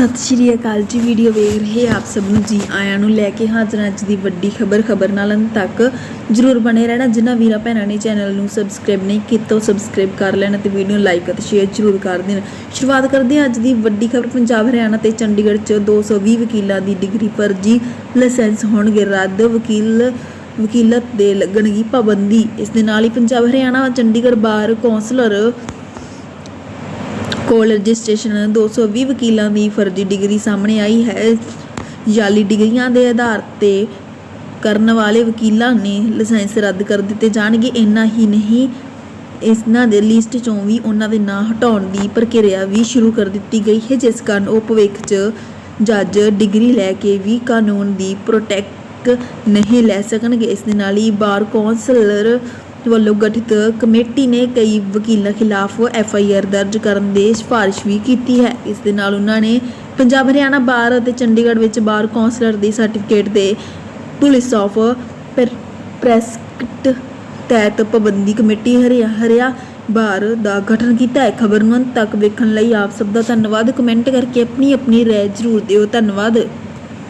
ਸਤਿ ਸ਼੍ਰੀ ਅਕਾਲ ਜੀ। ਵੀਡੀਓ ਵੇਖ ਰਹੇ ਆਪ ਸਭ ਨੂੰ ਜੀ ਆਇਆਂ ਨੂੰ ਲੈ ਕੇ ਹਾਜ਼ਰ ਅੱਜ ਦੀ ਵੱਡੀ ਖਬਰ। ਖਬਰ ਨਾਲ ਅੰਤ ਤੱਕ ਜਰੂਰ ਬਣੇ ਰਹਿਣਾ। ਜਿਨ੍ਹਾਂ ਵੀਰਾਂ ਭੈਣਾਂ ਨੇ ਚੈਨਲ ਨੂੰ ਸਬਸਕ੍ਰਾਈਬ ਨਹੀਂ ਕੀਤਾ, ਉਹ ਸਬਸਕ੍ਰਾਈਬ ਕਰ ਲੈਣ ਤੇ ਵੀਡੀਓ ਲਾਈਕ ਅਤੇ ਸ਼ੇਅਰ ਜਰੂਰ ਕਰ ਦੇਣ। ਸ਼ੁਰੂਆਤ ਕਰਦੇ ਹਾਂ ਅੱਜ ਦੀ ਵੱਡੀ ਖਬਰ। ਪੰਜਾਬ, ਹਰਿਆਣਾ ਤੇ ਚੰਡੀਗੜ੍ਹ 'ਚ 220 ਵਕੀਲਾਂ ਦੀ ਡਿਗਰੀ ਫਰਜ਼ੀ ਲਾਇਸੈਂਸ ਹੋਣਗੇ ਰੱਦ। ਵਕੀਲ, ਵਕੀਲਤ ਦੇ ਲੱਗਣਗੀ ਪਾਬੰਦੀ। ਇਸ ਦੇ ਨਾਲ ਹੀ ਪੰਜਾਬ, ਹਰਿਆਣਾ, ਚੰਡੀਗੜ੍ਹ ਬਾਰ ਕੌਂਸਲਰ ਕੋਲ ਰਜਿਸਟ੍ਰੇਸ਼ਨ 220 ਵਕੀਲਾਂ ਦੀ ਫਰਜ਼ੀ ਡਿਗਰੀ ਸਾਹਮਣੇ ਆਈ ਹੈ। ਜਾਲੀ ਡਿਗਰੀਆਂ ਦੇ ਆਧਾਰ ਤੇ ਕਰਨ ਵਾਲੇ ਵਕੀਲਾਂ ਨੇ ਲਾਇਸੈਂਸ ਰੱਦ ਕਰ ਦਿੱਤੇ ਜਾਣਗੇ। ਇੰਨਾ ਹੀ ਨਹੀਂ ਇਸਨਾਂ ਦੇ ਲਿਸਟ ਚੋਂ ਵੀ ਉਹਨਾਂ ਦੇ ਨਾਂ ਹਟਾਉਣ ਦੀ ਪ੍ਰਕਿਰਿਆ ਵੀ ਸ਼ੁਰੂ ਕਰ ਦਿੱਤੀ ਗਈ ਹੈ, ਜਿਸ ਕਾਰਨ ਉਹ ਭਵਿੱਖ 'ਚ ਜੱਜ ਡਿਗਰੀ ਲੈ ਕੇ ਵੀ ਕਾਨੂੰਨ ਦੀ ਪ੍ਰੋਟੈਕਟ ਨਹੀਂ ਲੈ ਸਕਣਗੇ। ਇਸ ਦੇ ਨਾਲ ਹੀ ਬਾਰ ਕੌਂਸਲਰ ਵੱਲੋਂ ਗਠਿਤ ਕਮੇਟੀ ਨੇ ਕਈ ਵਕੀਲਾਂ ਖਿਲਾਫ ਐਫ ਆਈ ਆਰ ਦਰਜ ਕਰਨ ਦੀ ਸਿਫਾਰਿਸ਼ ਵੀ ਕੀਤੀ ਹੈ। ਇਸ ਦੇ ਨਾਲ ਉਹਨਾਂ ਨੇ ਪੰਜਾਬ, ਹਰਿਆਣਾ ਬਾਰ ਅਤੇ ਚੰਡੀਗੜ੍ਹ ਵਿੱਚ ਬਾਰ ਕੌਂਸਲਰ ਦੀ ਸਰਟੀਫਿਕੇਟ ਦੇ ਪੁਲਿਸ ਆਫ ਪ੍ਰੈਸਕਟ ਤਹਿਤ ਪਾਬੰਦੀ ਕਮੇਟੀ ਹਰਿਆ ਹਰਿਆ ਬਾਰ ਦਾ ਗਠਨ ਕੀਤਾ ਹੈ। ਖਬਰ ਨੂੰ ਅੰਤ ਤੱਕ ਵੇਖਣ ਲਈ ਆਪ ਸਭ ਦਾ ਧੰਨਵਾਦ। ਕਮੈਂਟ ਕਰਕੇ ਆਪਣੀ ਆਪਣੀ ਰਾਏ ਜ਼ਰੂਰ ਦਿਓ। ਧੰਨਵਾਦ।